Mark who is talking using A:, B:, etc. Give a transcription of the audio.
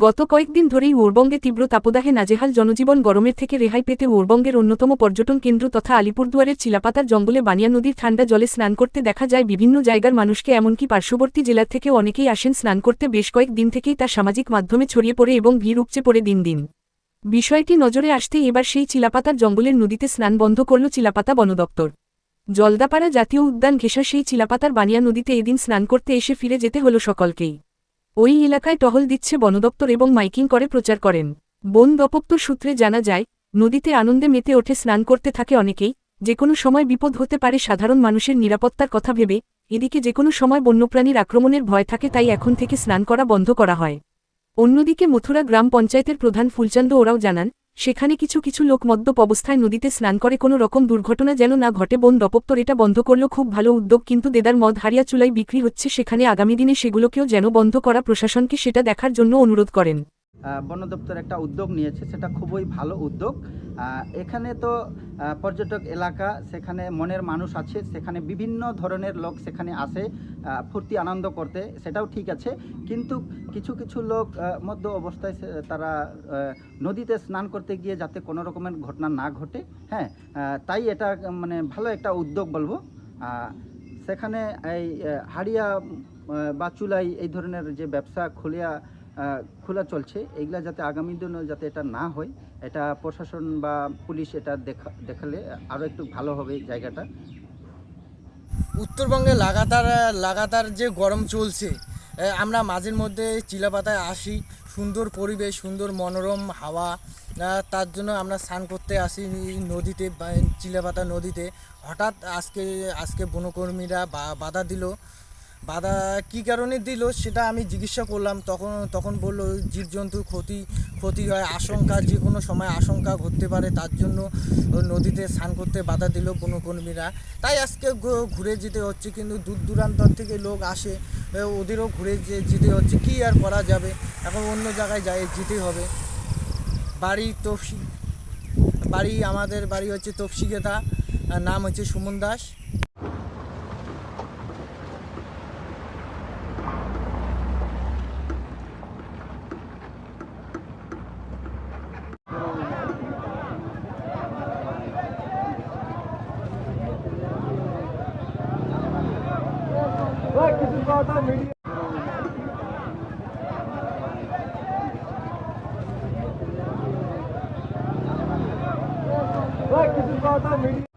A: গত কয়েকদিন ধরেই ওরবঙ্গে তীব্র তাপদাহে নাজেহাল জনজীবন গরমের থেকে রেহাই পেতে ওরবঙ্গের অন্যতম পর্যটন কেন্দ্র তথা আলিপুরদুয়ারের চিলাপাতার জঙ্গলে বানিয়া নদীর ঠান্ডা জলে স্নান করতে দেখা যায় বিভিন্ন জায়গার মানুষকে, এমনকি পার্শ্ববর্তী জেলার থেকে অনেকেই আসেন স্নান করতে। বেশ কয়েক দিন থেকেই তা সামাজিক মাধ্যমে ছড়িয়ে পড়ে এবং ভিড় উপচে পড়ে দিন দিন। বিষয়টি নজরে আসতেই এবার সেই চিলাপাতার জঙ্গলের নদীতে স্নান বন্ধ করল চিলাপাতা বনদপ্তর জলদাপাড়া জাতীয় উদ্যান ঘেঁষা সেই চিলাপাতার বানিয়া নদীতে এদিন স্নান করতে এসে ফিরে যেতে হল সকলকেই। ওই এলাকায় টহল দিচ্ছে বনদপ্তর এবং মাইকিং করে প্রচার করেন। বন দপ্তর সূত্রে জানা যায়, নদীতে আনন্দে মেতে ওঠে, স্নান করতে থাকে অনেকেই। যে কোনো সময় বিপদ হতে পারে, সাধারণ মানুষের নিরাপত্তার কথা ভেবে। এদিকে যে কোনো সময় বন্যপ্রাণীর আক্রমণের ভয় থাকে, তাই এখন থেকে স্নান করা বন্ধ করা হয়। অন্যদিকে মথুরা গ্রাম পঞ্চায়েতের প্রধান ফুলচান্দ ওরাও জানান সেখানে কিছু কিছু লোক মদ্যপ অবস্থায় নদীতে স্নান করে। কোনো রকম দুর্ঘটনা যেন না ঘটে, বন দপ্তর এটা বন্ধ করল, খুব ভালো উদ্যোগ। কিন্তু দেদার মদ হারিয়া চুলাই বিক্রি হচ্ছে, সেখানে আগামী দিনে সেগুলোকেও যেন বন্ধ করা প্রশাসনকে সেটা দেখার জন্য অনুরোধ করেন।
B: বন দপ্তর একটা উদ্যোগ নিয়েছে, সেটা খুবই ভালো উদ্যোগ। এখানে তো পর্যটক এলাকা, সেখানে মনের মানুষ আছে, সেখানে বিভিন্ন ধরনের লোক সেখানে আসে ফুর্তি আনন্দ করতে, সেটাও ঠিক আছে। কিন্তু কিছু কিছু লোক মধ্য অবস্থায় তারা নদীতে স্নান করতে গিয়ে যাতে কোনো রকমের ঘটনা না ঘটে হ্যাঁ তাই এটা মানে ভালো একটা উদ্যোগ বলব। সেখানে এই হাড়িয়া বা চুলাই এই ধরনের যে ব্যবসা, খুলিয়া খোলা চলছে। এগুলা যাতে আগামী দিনে যাতে এটা না হয়, এটা প্রশাসন বা পুলিশ এটা দেখা, দেখালে আরও একটু ভালো হবে জায়গাটা।
C: উত্তরবঙ্গে লাগাতার লাগাতার যে গরম চলছে আমরা মাঝের মধ্যে চিলাপাতায় আসি, সুন্দর পরিবেশ, সুন্দর মনোরম হাওয়া তার জন্য আমরা স্নান করতে আসি নদীতে চিলাপাতা নদীতে। হঠাৎ আজকে আজকে বনকর্মীরা বাধা দিল বাধা কী কারণে দিল সেটা আমি জিজ্ঞাসা করলাম। তখন তখন বলল জীবজন্তুর ক্ষতি ক্ষতি হয়, আশঙ্কা যে কোনো সময় আশঙ্কা ঘটতে পারে, তার জন্য নদীতে স্নান করতে বাধা দিল কোনো কর্মীরা। তাই আজকে ঘুরে যেতে হচ্ছে, কিন্তু দূর দূরান্তর থেকে লোক আসে ওদেরও ঘুরে যেতে হচ্ছে, কী আর করা যাবে? এখন অন্য জায়গায় যাই যেতে হবে। বাড়ি তপসি বাড়ি আমাদের বাড়ি হচ্ছে আর নাম হচ্ছে Suman Das. about the media. Like, this is about the media.